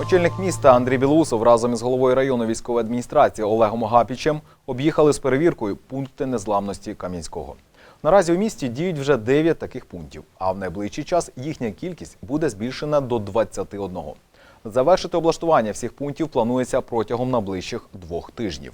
Очільник міста Андрій Білоусов разом із головою районної військової адміністрації Олегом Гапічем об'їхали з перевіркою пункти незламності Кам'янського. Наразі у місті діють вже 9 таких пунктів, а в найближчий час їхня кількість буде збільшена до 21. Завершити облаштування всіх пунктів планується протягом найближчих двох тижнів.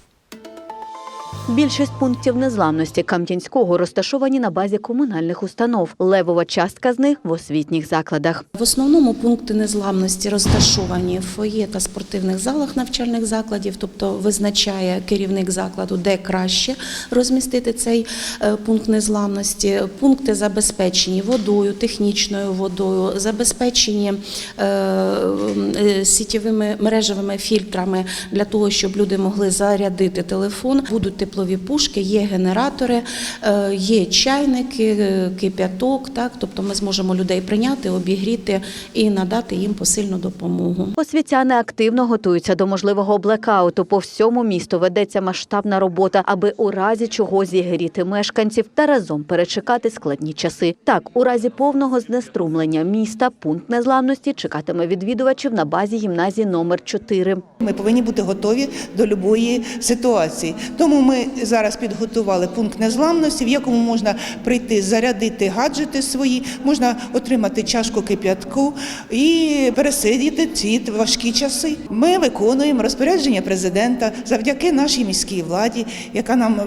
Більшість пунктів незламності Кам'янського розташовані на базі комунальних установ. Левова частка з них в освітніх закладах. В основному пункти незламності розташовані в фоє та спортивних залах навчальних закладів, тобто визначає керівник закладу, де краще розмістити цей е, пункт незламності. Пункти забезпечені водою, технічною водою, забезпечені е, е, сітєвими мережевими фільтрами для того, щоб люди могли зарядити телефон. Будуть теплові пушки, є генератори, е, є чайники, е, кип'яток. Так, тобто ми зможемо людей прийняти, обігріти і надати їм посильну допомогу. Освітяни активно готуються до можливого блекауту. По всьому місту ведеться масштабна робота, аби у разі чого зігріти мешканців та разом перечекати складні часи. Так, у разі повного знеструмлення міста пункт незламності чекатиме відвідувачів на базі гімназії номер 4. Ми повинні бути готові до будь-якої ситуації. Тому ми зараз підготували пункт незламності, в якому можна прийти, зарядити гаджети свої, можна отримати чашку кип'ятку і пересидіти ці важкі часи. Ми виконуємо розпорядження президента завдяки нашій міській владі, яка нам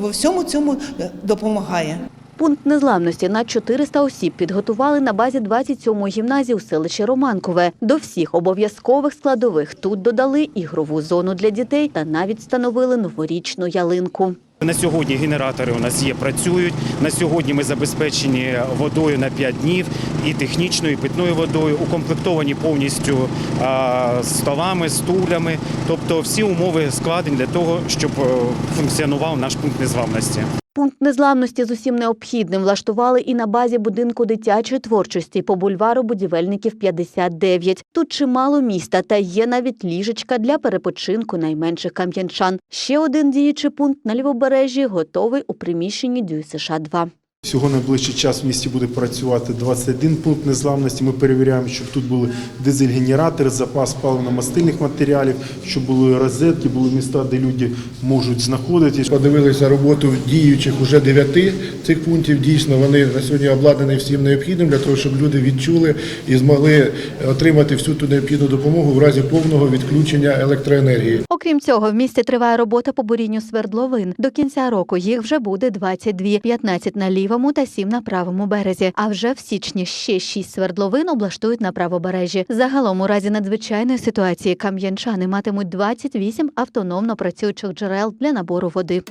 во всьому цьому допомагає. Пункт незламності на 400 осіб підготували на базі 27-ї гімназії у селищі Романкове. До всіх обов'язкових складових тут додали ігрову зону для дітей та навіть встановили новорічну ялинку. На сьогодні генератори у нас є, працюють. На сьогодні ми забезпечені водою на 5 днів і технічною, і питною водою, укомплектовані повністю столами, стулями. Тобто всі умови складені для того, щоб е, функціонував наш пункт незламності. Пункт незламності з усім необхідним влаштували і на базі будинку дитячої творчості по бульвару будівельників 59. Тут чимало міста та є навіть ліжечка для перепочинку найменших кам'янчан. Ще один діючий пункт на лівобережжі готовий у приміщенні ДЮСШ 2 Всього найближчий час в місті буде працювати 21 пункт незламності. Ми перевіряємо, щоб тут були дизель-генератори, запас паливно-мастильних матеріалів, щоб були розетки, були міста, де люди можуть знаходитись. Подивилися роботу діючих уже дев'яти цих пунктів. Дійсно, вони на сьогодні обладнані всім необхідним для того, щоб люди відчули і змогли отримати всю ту необхідну допомогу в разі повного відключення електроенергії. Окрім цього, в місті триває робота по бурінню свердловин. До кінця року їх вже буде 22, 15 на лівому та 7 на правому березі. А вже в січні ще 6 свердловин облаштують на правобережжі. Загалом, у разі надзвичайної ситуації, кам'янчани матимуть 28 автономно працюючих джерел для набору води.